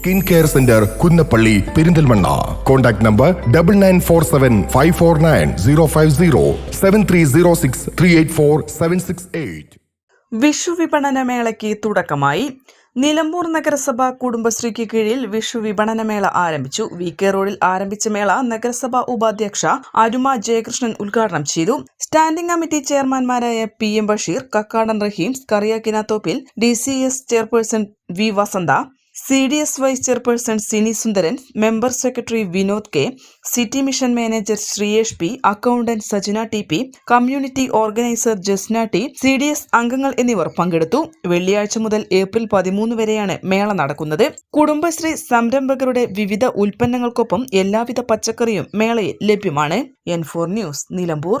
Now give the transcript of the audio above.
Skin care centre Kunnappally Perinthalmanna. Contact number double nine four seven five four nine zero five zero seven three zero six three eight four seven six eight Vishu മേളയ്ക്ക് തുടക്കമായി. നിലമ്പൂർ നഗരസഭ കുടുംബശ്രീക്ക് കീഴിൽ വിഷു വിപണന മേള ആരംഭിച്ചു. V K റോഡിൽ ആരംഭിച്ച മേള നഗരസഭാ ഉപാധ്യക്ഷ അരുമ ജയകൃഷ്ണൻ ഉദ്ഘാടനം ചെയ്തു. Standing committee ചെയർമാൻമാരായ P M Basheer Kakkadan Rahim Kariyakkinathoppil D C S chairperson V Vasantha C D S vice chairperson Sini Sundaran member secretary Vinod K city mission manager Sreeyesh P accountant Sajana T P community organiser Jasna T C D S അംഗങ്ങൾ എന്നിവർ പങ്കെടുത്തു. വെള്ളിയാഴ്ച മുതൽ April പതിമൂന്ന് വരെയാണ് മേള നടക്കുന്നത്. കുടുംബശ്രീ സംരംഭകരുടെ വിവിധ ഉൽപ്പന്നങ്ങൾക്കൊപ്പം എല്ലാവിധ പച്ചക്കറിയും മേളയിൽ ലഭ്യമാണ്. N four news Nilambur.